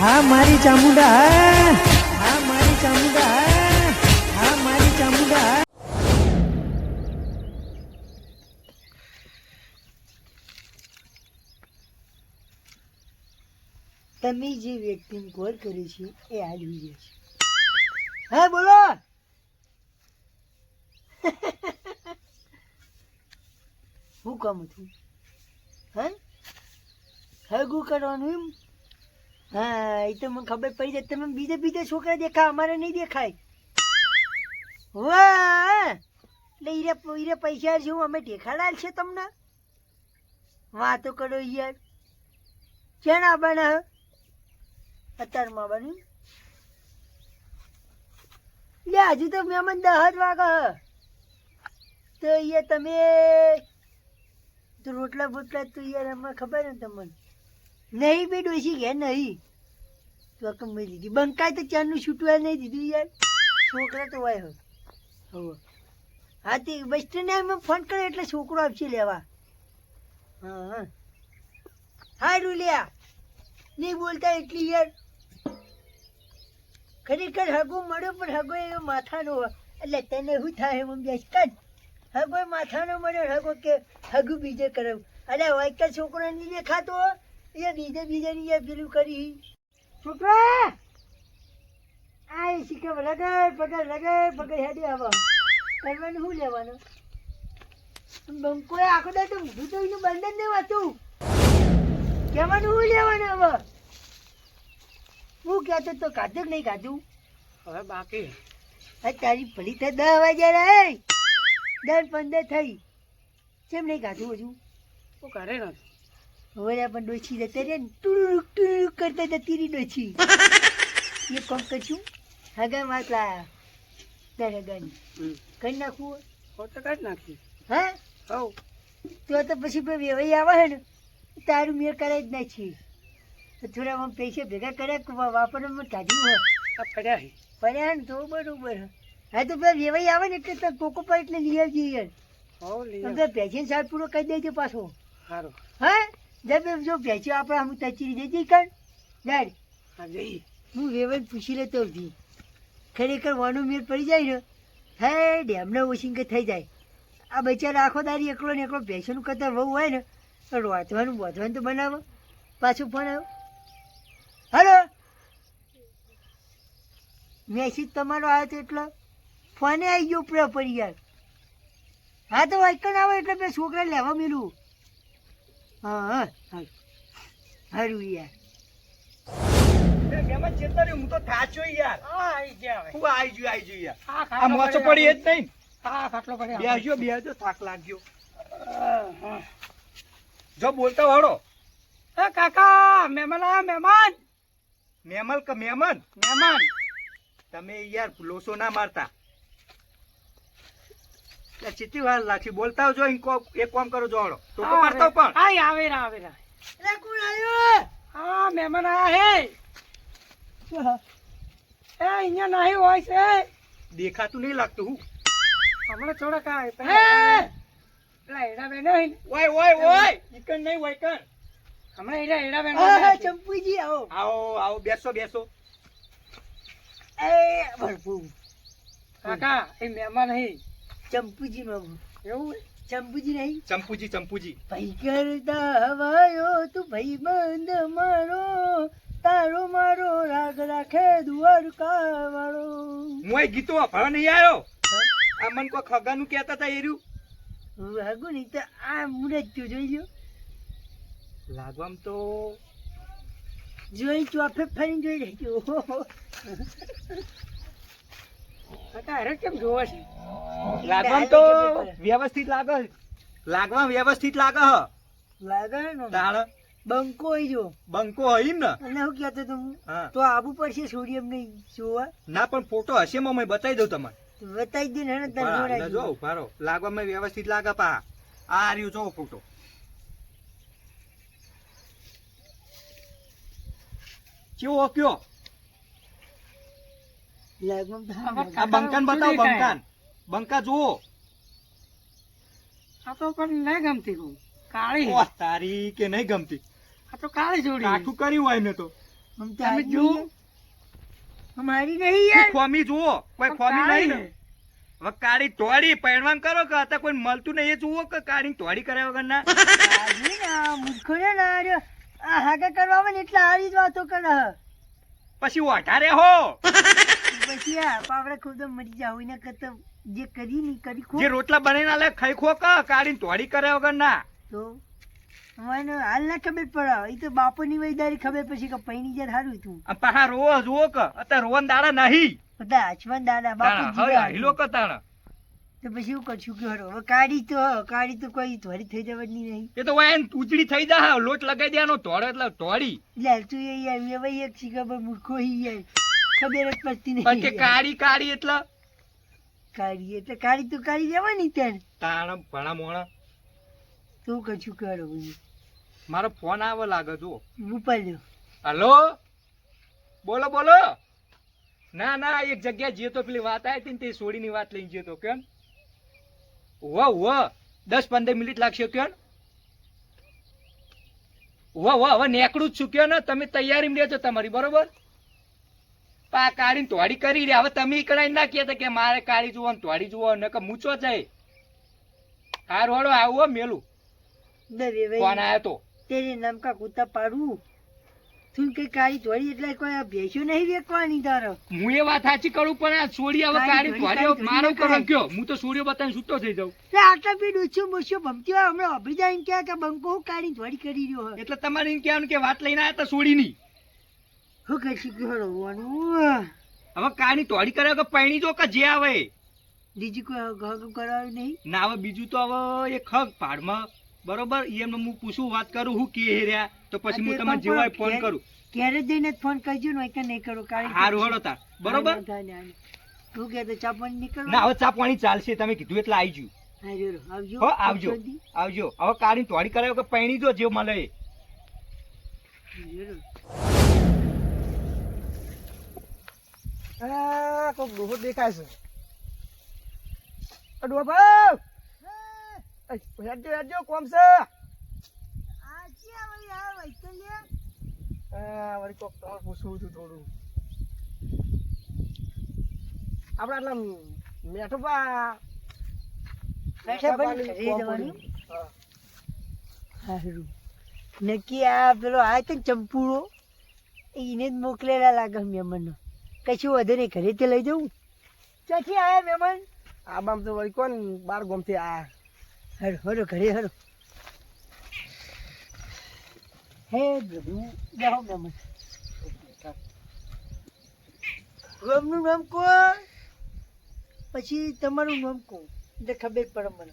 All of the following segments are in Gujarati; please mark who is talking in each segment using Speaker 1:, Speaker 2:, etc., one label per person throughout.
Speaker 1: હા, મારી ચામુંડા, હા. મારી ચામુંડા, હા. મારી ચામુંડા તમે જે વ્યક્તિને કોલ કરી છે, એ આજ વિજય છે. હા, બોલો. હું કામ હતું? હા? હગું કરવાનું એમ? હા એ તો મને ખબર પડી જાય. તમે બીજે બીજે છોકરા દેખાય અમારે નહીં દેખાય. વાહ એટલે ઈરે ઈરે પૈસા જેવું અમે દેખાડાલ છે તમને? વાતો કરો યાર. ક્યાં ના બને? અત્યારમાં બન્યું? લે, હજુ તો મેમન જ વાગે. તો અહીંયા તમે રોટલા બોટલા તો યાર અમને ખબર ને તમને? નહીં બે ડોસી ગયા નહીં? તો આ મેં દીધી બંકાય તો ચારનું છૂટવા નહીં દીધું યાર. છોકરા તો હોય હવે. હા, તે બસ સ્ટેન્ડે અમે ફોન કર્યો એટલે છોકરો આપશે લેવા. હા હા. હારું રૂલિયા. નહીં બોલતા એટલી યાર. ખરેખર હગો મળ્યો પણ હગો એ માથાનો. એટલે તેને શું થાય બેસ કર હગો માથાનો મળ્યો, હગો કે હગું બીજે કરાવું અરે વાયકર છોકરો નહીં દેખાતો એ બીજે બીજે ની એ પેલું કરી. છોકરા! આ એ શીખે લગાડ પગાર લગાડ પગાર હેડી આવા. કરવાનું શું લેવાનું? બંકોએ આખો દાડો ઊંધું તો એનું બંધન નહીં વાતું કહેવાનું શું લેવાનું હવે? હું કહેતો તો કાધું નહીં કાધું
Speaker 2: હવે બાકી.
Speaker 1: હા તારી ભલી તો દસ વાગ્યા રે દસ પંદર થઈ. કેમ નહીં કાધું હજુ?
Speaker 2: હું કરે ને
Speaker 1: હવે પણ ડોછી જતા રે ને ટુરુક ટુરુક કરતા જતી રહી ડોછી એ કોમ કરશું હગા માત લાયા તાર હગાની. કરી નાખવું?
Speaker 2: ફોટો કાઢ નાખી
Speaker 1: હા?
Speaker 2: હવ.
Speaker 1: તો તો પછી ભાઈ વેવાઈ આવે છે ને તારું મેળ કરાય જ નાખી તો થોડા આમ પૈસા ભેગા કર્યા વાપરવામાં કાઢ્યું હોય.
Speaker 2: આ પડ્યા
Speaker 1: પડ્યા ને તો બરોબર હા. તો પેલા વેવાઈ આવે ને એટલે તો કોકો પર એટલે લઈ આવજે યાર. પેશન સાહેબ પૂરો કરી દેજો પાછો.
Speaker 2: સારું
Speaker 1: હા? જબ જો ભેચ્યો આપણે આમ તચીરી દેજે કર ડર
Speaker 2: હું
Speaker 1: વેવન પૂછી લેતો હતી ખરેખર વાનો મેળ પડી જાય ને? હે ડેમને ઓછી કે થઈ જાય. આ બચારા આખો દારી એકલો ને એકલો ભેંસોનું કતર વહુ હોય ને તો વાંચવાનું બોધવાનું તો બનાવો. પાછું ફોન આવ્યો હલો? મેસેજ તમારો આવ્યો હતો એટલો. ફોને આવી ગયો ઉપરે પડી યાર. હા તો વાઇકન આવે એટલે મેં છોકરા લેવા મેલું. હા હા. હા હારું યાર.
Speaker 3: મહેમાન ચેતર હું તો થાચો યાર.
Speaker 2: આ આવી ગયા હવે.
Speaker 3: હું આઈ ગયો આઈ ગયો યાર.
Speaker 2: આ
Speaker 3: આ મોચો પડી એ જ નહીં.
Speaker 2: આ ખાટલો પડ્યો.
Speaker 3: બેસજો બેસજો થાક લાગ્યો.
Speaker 2: હા, હા.
Speaker 3: જો બોલતા વાળો.
Speaker 2: એ કાકા મહેમાન આ મહેમાન
Speaker 3: મેમલ કે મેમન?
Speaker 2: મહેમાન
Speaker 3: તમે યાર લોસો ના મારતા. ચેટલી વાર લાગશે બોલતા આવજો અહીં કોમ એક કોમ કરો જોડો. તો તો મારતા પણ.
Speaker 2: આય આવે રા આવે રા
Speaker 1: અરે કોણ આવ્યો?
Speaker 2: હા મહેમાન આયા હે. એ અહીંયા નહીં હોય છે.
Speaker 3: દેખાતું નહીં લાગતું હું.
Speaker 2: હમણાં થોડાક આવે
Speaker 1: હે!
Speaker 2: પેલા એડા બેન હોય
Speaker 3: ઓય ઓય ઓય! ઇકન નહીં હોય કર.
Speaker 2: હમણાં એડા એડા બેન
Speaker 1: હા, ચંપુજી આવો.
Speaker 3: આવો આવો બેસો બેસો.
Speaker 1: એ ભરપૂર.
Speaker 2: કાકા એ મહેમાન હે.
Speaker 1: ચંપુજી નો
Speaker 2: એવું
Speaker 1: ચંપુજી નહીં?
Speaker 3: ચંપુજી ચંપુજી.
Speaker 1: ભાઈ કરતા હવાયો તું ભાઈ બંધ મારો. તારો મારો રાગ રાખે દ્વારકા વાળો
Speaker 3: અહીં ગીતો વાપરવા નહીં આવ્યો? આ મન કો ખગાનું કહેતા હતા એર્યું
Speaker 1: લાગુ નહીં તો આ મુરત તું જોઈ લ્યો
Speaker 3: લાગવામ તો
Speaker 1: જોઈ ચોફે ફરી જોઈ લેજો.
Speaker 2: કાકા કેમ જોવે છે?
Speaker 3: લાગવામ તો વ્યવસ્થિત લાગે લાગવા વ્યવસ્થિત લાગે હ
Speaker 1: લાગે ને?
Speaker 3: તાળ
Speaker 1: બંકો હોય જો.
Speaker 3: બંકો હોય ને?
Speaker 1: અને હું કહેતો તો તો આબુ પડશે સોડિયમ નહીં જોવા.
Speaker 3: ના પણ ફોટો હશે મમ્મી બતાવી દઉં તમને.
Speaker 1: બતાવી દે ને તને જોડાઈ
Speaker 3: જો. ઉભારો લાગવામાં વ્યવસ્થિત લાગે પા. આ રહ્યું જો ફોટો. કેવો કયો
Speaker 1: લાગવામાં તો હા
Speaker 2: આમાં
Speaker 1: લાગે.
Speaker 3: આ બંકાન બતાવો બંકાન. બંકા જુઓ.
Speaker 2: આ તો પણ નહીં ગમતી હું કાળી.
Speaker 3: ઓહ, તારી કે નહીં ગમતી?
Speaker 2: આ તો કાળી જોડી.
Speaker 3: કાઠું કર્યું હોય ને તો.
Speaker 2: તમે જુઓ.
Speaker 1: મારી નહીં યાર
Speaker 3: ખોમી જુઓ. કોઈ ખોમી નહીં ને. હવે કાળી તોડી પહેરવાન કરો કે અત્યારે કોઈ મળતું નહીં એ જુઓ કે કાળી તોડી કર્યા વગર ના
Speaker 1: મૂર્ખો ને ના. આ હાગા કરવા આવે ને એટલે હારી જ વાતો કરે.
Speaker 3: પછી વધારે હો.
Speaker 1: પછી આ પાવડા ખુદ મરી જાવ એના કરતા જે કરી ની કરી ખો.
Speaker 3: જે રોટલા બનાવીને આલે ખાઈ ખો કે કાળી તોડી કરે વગર ના?
Speaker 1: તો મને હાલ ના ખબર પડે. એ તો બાપુની વૈદારી ખબર પછી કે પૈણી જાય હારું તું
Speaker 3: આમ પાછા રોવો જુઓ કે. અત્યારે રોવાન દાડા નહીં.
Speaker 1: બધા હાચવાન દાડા બાપુ
Speaker 3: હવે હાઈલો કે તાણા.
Speaker 1: તો પછી હું કરશું કે હરો હવે કાઢી તો કાઢી તો કોઈ ધોરી થઈ જવાની નહીં.
Speaker 3: એ તો વાયન ઉજળી થઈ જા લોટ લગાઈ દેવાનો તોડે એટલે તોડી
Speaker 1: એટલે તું એ યાર વેવાઈ એક શીખા પર મૂર્ખો હી યાર ખબર જ પડતી
Speaker 3: નહીં. કે કાળી કાળી એટલે?
Speaker 1: કાળી એટલે કાળી તો કાળી દેવાની ત્યાં
Speaker 3: તાણ ભણા મોણા.
Speaker 1: તું કશું કરો
Speaker 3: મારો ફોન આવે લાગે જો
Speaker 1: ઉપાડ્યો
Speaker 3: હલો? બોલો બોલો. ના ના એક જગ્યા જઈએ તો પેલી વાત આવી હતી ને તે સોડીની વાત લઈને જઈએ તો કેમ? વાહ વાહ દસ પંદર મિનિટ લાગશે કેમ? વાહ વાહ હવે નેકડું જ છું કે ને તમે તૈયારી લેજો તમારી બરોબર? પા કાળી તોડી કરી રે હવે તમે કડાઈ ના કહેતા કે મારે કાળી જુઓ તોડી જુઓ ને કે મૂચો જાય હારું હાડો આવો મેલું.
Speaker 1: વેવાઈ
Speaker 3: આવ્યો તો.
Speaker 1: તેરે નમકા કૂતા પાડવું તું કે કાળી ધોળી એટલે કોઈ ભેંસો નહીં વેકવાની તારો?
Speaker 3: હું એ વાત સાચી કરું પણ આ છોડી હવે
Speaker 1: કાળી
Speaker 3: તોડી મારો કરો. કયો? હું તો સૂર્ય બતાવીને છૂટો થઈ જાઉં.
Speaker 1: એટલે આટલા બી ડૂચ્યું મૂચ્યું ભમતી હોય હમણાં અભિજા ક્યાં કે બંકો કાળી ધોળી કરી રહ્યો હોય.
Speaker 3: એટલે તમારે એમ કહેવાનું કે વાત લઈને આવ્યા હતા સોડીની
Speaker 1: હું કશું કે હળવવાનું
Speaker 3: હવે કાળી તોડી કરે કે પૈણી જો કે જે આવે?
Speaker 1: બીજું કોઈ ઘર કરાવ્યું નહીં?
Speaker 3: ના હવે બીજું તો હવે એ ખગ પાડમાં. બરોબર? એમને હું પૂછું વાત કરું હું કે રહ્યા? તો પછી હું તમને જેવાય ફોન કરું.
Speaker 1: ક્યારે જઈને ફોન કરજો ને કે નહીં કરો? કાળી
Speaker 3: હારું હળો તાર. બરોબર?
Speaker 1: તું કે તો ચા પાણી નીકળો
Speaker 3: ના હવે ચા પાણી ચાલશે તમે કીધું એટલે આવી
Speaker 1: આવજો
Speaker 3: આવજો આવજો હવે કાળી તોડી કરાયો કે પૈણી જો જે મળે એ.
Speaker 2: આ કોક ડોહો દેખાય છે. આ ભાઈ! હેડજો હેડજો કોમ છે? આ વળી કોક પૂછવું હતું થોડું. આપણે આટલા મેઠો પા
Speaker 1: નક્કી આ પેલો આ તો ચંપુડો. એને જ મોકલેલા લાગે મહેમાનો. કશું વધુ નહીં ઘરે તે લઈ જવું. ક્યાંથી આયા મહેમાન?
Speaker 2: આ બામ તો વળી કોણ બાર ગોમથી આ
Speaker 1: હરો હરો ઘરે હરો. હે પ્રભુ જાઓ મહેમાન. ગામનું નામ કોણ? પછી તમારું નામ કોણ? એટલે ખબર પડે મને.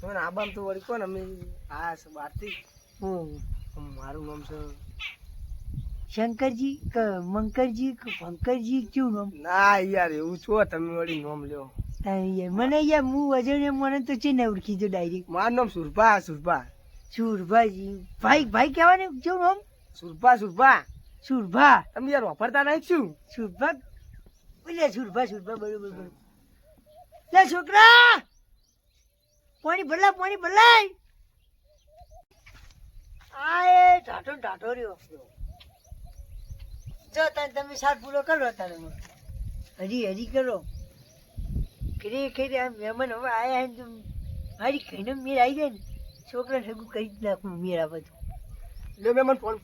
Speaker 2: તમે આ બામ તો વળી કોણ? અમે આ
Speaker 1: હમ
Speaker 2: મારું નામ છે
Speaker 1: શંકરજી કે મંકરજી કે પંકરજી કેવું નામ?
Speaker 2: ના યાર એવું છો તમે વળી નામ લ્યો.
Speaker 1: મને યાર હું વજન મને તો છે ને ઓળખી જો ડાયરેક્ટ
Speaker 2: મારું નામ સુરભા સુરભા.
Speaker 1: સુરભાજી. ભાઈ ભાઈ કહેવાનું કેવું નામ?
Speaker 2: સુરભા સુરભા.
Speaker 1: સુરભા.
Speaker 2: તમે યાર વાપરતા નહીં શું?
Speaker 1: સુરભા? બોલે સુરભા સુરભા બરોબર બરોબર. લે છોકરા! પાણી ભરલા પાણી ભરલાય! આ એ ઢાટો ઢાટો રહ્યો. જો તમે સાત પૂરો કરો તારે હરી હરી કરો. ખરે ખરે આ મહેમાન હવે આયા ને તો મારી ખાઈને મેળ આવી જાય ને. છોકરા સગું કરી જ નાખું મેળ આ બધું.
Speaker 2: લે મહેમાન ફોન.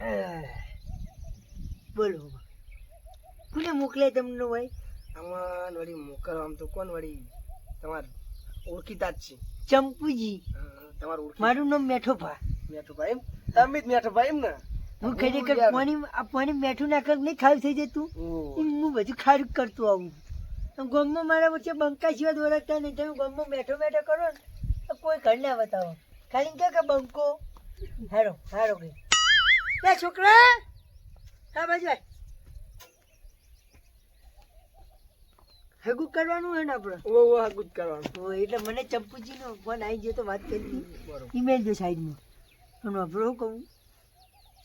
Speaker 1: બોલો કોને મોકલે તમને ભાઈ
Speaker 2: આમાં વળી મોકલવા આમ તો કોણ વળી તમાર ઓળખીતા જ છે.
Speaker 1: ચંપુજી.
Speaker 2: હા, તમાર
Speaker 1: મારું નામ મેઠોભા.
Speaker 2: મેઠોભાઈ એમ? તમે જ એમ ને?
Speaker 1: હું ખરેખર પાણી આ પાણી મેઠું નાખર નહીં ખાવ થઈ જતું. હું બધું ખારું કરતું આવું. ગમો મારા વચ્ચે બંકા સિવાય ઓળખતા નહીં. તમે ગમો મેઠો મેઠો કરો ને તો કોઈ ઘર ના બતાવો. ખાલી કહે કે બંકો. હારો હારો લે છોકરા હા બાજુ હગું કરવાનું હોય ને આપણે?
Speaker 2: ઓ ઓ હગું કરવાનું.
Speaker 1: તો એટલે મને ચંપુજીનો ફોન આવી ગયો તો વાત કરી ઈમેલ દો સાઈડમાં. પણ આપણે હું કહું?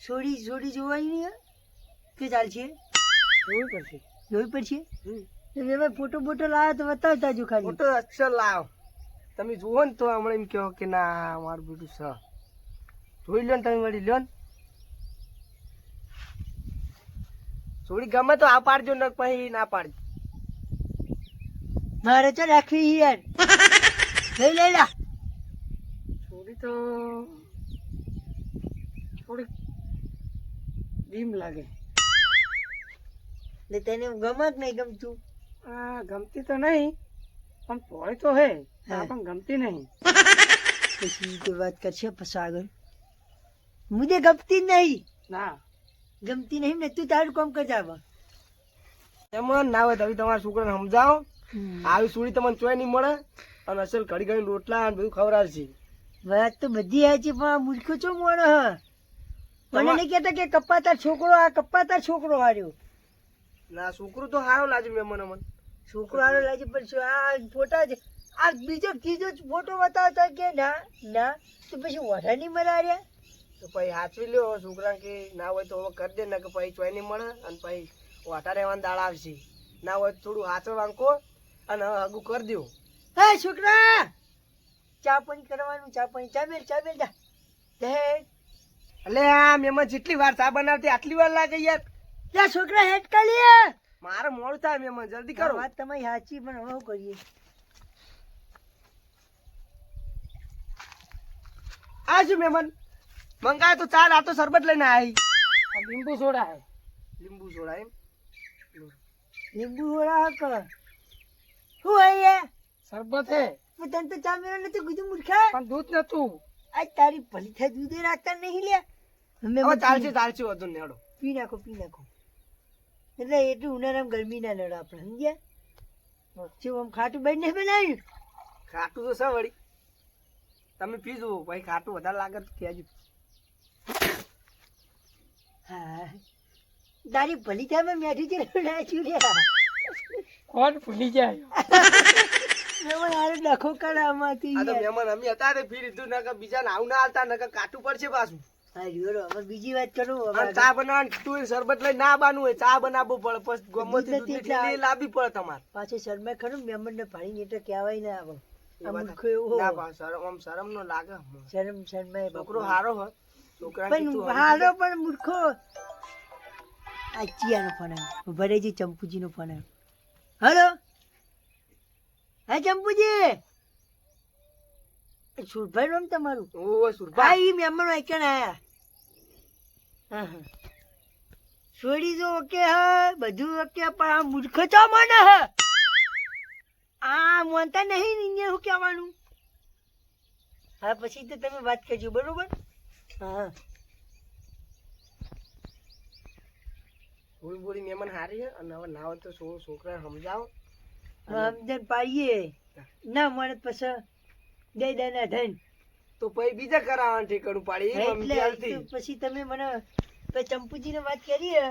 Speaker 1: છોડી છોડી જોવાય નહીં? કે ચાલશે
Speaker 2: એવું પડશે.
Speaker 1: જોવી પડશે?
Speaker 2: હમ.
Speaker 1: તો ફોટો બોટો લાવ્યા તો બતાવતા જો ખાલી.
Speaker 2: ફોટો અક્ષર લાવ. તમે જુઓ ને તો હમણાં એમ કહો કે ના મારું બેટું સ જોઈ લો ને તમે વળી લો ને. થોડી ગમે તો આ પાડજો ને પછી ના પાડજો
Speaker 1: મારે તો રાખવી યાર. લઈ લઈ લા.
Speaker 2: થોડી તો થોડી ડીમ લાગે.
Speaker 1: ને ગમે ગમત નહીં ગમતું?
Speaker 2: આ ગમતી તો નહીં પણ પોળે તો હે. પણ ગમતી નહીં.
Speaker 1: પછી તો વાત કરશે પછી આગળ. મુજે ગમતી જ નહીં.
Speaker 2: ના.
Speaker 1: ગમતી નહીં ને તું તારું કામ આવ
Speaker 2: એમાં ના હોય તો હવે તમારા છોકરાને સમજાવો. આવી સુડી તમને ચોય નહીં મળે? અને અસલ ઘડી ઘડી રોટલા અને બધું ખવડાવશે.
Speaker 1: વાત તો બધી સાચી પણ આ મૂર્ખો છો મોણ હ? મને નહીં કહેતા કે કપ્પાતા છોકરો આ કપ્પાતા છોકરો હાર્યો.
Speaker 2: ના છોકરો તો સારો લાજુ મેં મને મને
Speaker 1: છોકરો હારો લાજુ પણ આ ફોટા જ આ બીજો ત્રીજો ફોટો બતાવતા કે ના ના તો પછી વધારે નહીં મરાર્યા?
Speaker 2: તો પછી હાચવી લ્યો છોકરા કે ના હોય તો હવે કરી દે ને કે પછી ચોય નહીં મળે અને પછી વાટા રહેવાની દાળ આવશે. ના હોય થોડું હાચવવાનું વાંકો. અને આગું કરી દો
Speaker 1: હે છોકરા! ચા પાણી કરવાનું ચા પાણી. ચા બેલ ચા બેલ જા.
Speaker 2: એટલે આ મેમાં જેટલી વાર ચા બનાવતી આટલી વાર લાગે યાર.
Speaker 1: ક્યાં છોકરા હેટ કાઢીએ
Speaker 2: મારે મોડું થાય મેમાં જલ્દી કરો.
Speaker 1: વાત તમારી સાચી પણ હવે કરીએ?
Speaker 2: આ શું મહેમાન. મંગાય તો ચાલ આ તો શરબત લઈને આવી લીંબુ સોડા હે. લીંબુ સોડા એમ?
Speaker 1: લીંબુ સોડા હક શું હોય
Speaker 2: શરબત હે.
Speaker 1: પણ તને તો ચા મેળો નથી કીધું મૂર્ખા.
Speaker 2: પણ દૂધ નતું
Speaker 1: આ તારી ભલી થાય દૂધે રાખતા નહીં લે
Speaker 2: હવે ચાલશે ચાલશે વધુ ને
Speaker 1: પી નાખો પી નાખો. એટલે એટલું ઉનાળામાં ગરમી ના લડે આપણે સમજ્યા? શું આમ ખાટું બાઈ નહીં બનાવ્યું.
Speaker 2: ખાટું તો વળી? તમે પીજો ભાઈ ખાટું વધારે લાગે તો કહેજો
Speaker 1: હા. તારી ભલી થાય મેં મેઠી છે નાખ્યું લે
Speaker 2: કોણ ભૂલી જાય?
Speaker 1: મેં હારે ડખો કરે આમાંથી.
Speaker 2: આ તો. મહેમાન અમે હતા ફી લીધું નકર બીજા નાવ ના આવતા નકર કાટું પડશે પાછું.
Speaker 1: હા જોડો હવે બીજી વાત કરું
Speaker 2: ચા બનાવવાનું કીધું શરબત લઈને ના બાનું હોય ચા બનાવવું પડે પછી ગમતી દૂધની
Speaker 1: એટલે આ-
Speaker 2: થેલી લાવવી પડે તમારે.
Speaker 1: પાછો શર્મા ખરું મહેમાન ને પાણી એટલે કહેવાય ના આવે.
Speaker 2: શરમ આમ શરમ નો લાગે
Speaker 1: શરમ શરમાય
Speaker 2: છોકરો હારો હોય છોકરા
Speaker 1: પણ હારો પણ મૂર્ખો. આ ચિયાનો ફોન આવ્યો ભરેજી ચંપુજીનો ફોન આવ્યો. હલો? હા ચંપુજી. સુરભાઈ નામ તમારું?
Speaker 2: ઓ સુરભાઈ
Speaker 1: હા ઈ મહેમાનો એકણ આયા. હા હા. છોડી દો ઓકે હ બધું ઓકે પણ આ મૂર્ખ ચા મને હ? આ મોનતા નહીં નિયે શું કહેવાનું? હા પછી તો તમે વાત કરજો બરોબર? હા.
Speaker 2: બોલી બોલી મહેમાન હારી અને હવે ના હોય તો છો- છોકરા સમજાવો.
Speaker 1: સમજણ પાઈએ. ના મળે પછી દઈ દે ના ધન.
Speaker 2: તો પછી બીજા કરાવવાનું ઠેકાણું પાડી
Speaker 1: પછી તમે મને ચંપુજી વાત કરીએ.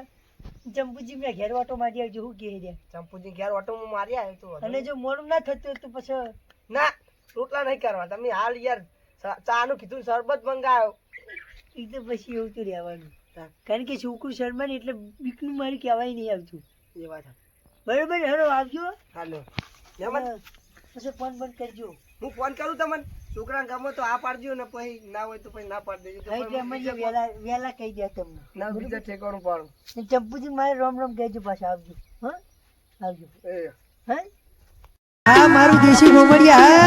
Speaker 1: ચંપુજી મેં ઘેર ઓટો મારી આવજો હું કહે દે
Speaker 2: ચંપુજી ઘેર ઓટોમાં મારી આવ્યો તો
Speaker 1: અને જો મોડું ના થતું તો પછી
Speaker 2: ના રોટલા નહીં કરવા. તમે હાલ યાર ચા નું કીધું શરબત મંગાયો.
Speaker 1: એ તો પછી એવું તો રહેવાનું. કારણ કે છોકરું શર્મા ને એટલે બીકનું મારી કહેવાય નહીં આવતું.
Speaker 2: એ વાત.
Speaker 1: બરોબર? હરો આવજો.
Speaker 2: હાલો.
Speaker 1: પછી ફોન બંધ કરજો.
Speaker 2: હું ફોન કરું તમને? છોકરા ગમે તો આ પાડજો ને પછી ના હોય તો પછી ના પાડી દેજો.
Speaker 1: વેલા વહેલા કહી દે તમને.
Speaker 2: ના બીજા ઠેકાણું પાડું.
Speaker 1: ને ચંપુજી મારે રોમ રોમ કહેજો પાછા આવજો. હા? આવજો.
Speaker 2: એ.
Speaker 1: હા? મારું દેશી મોમડિયા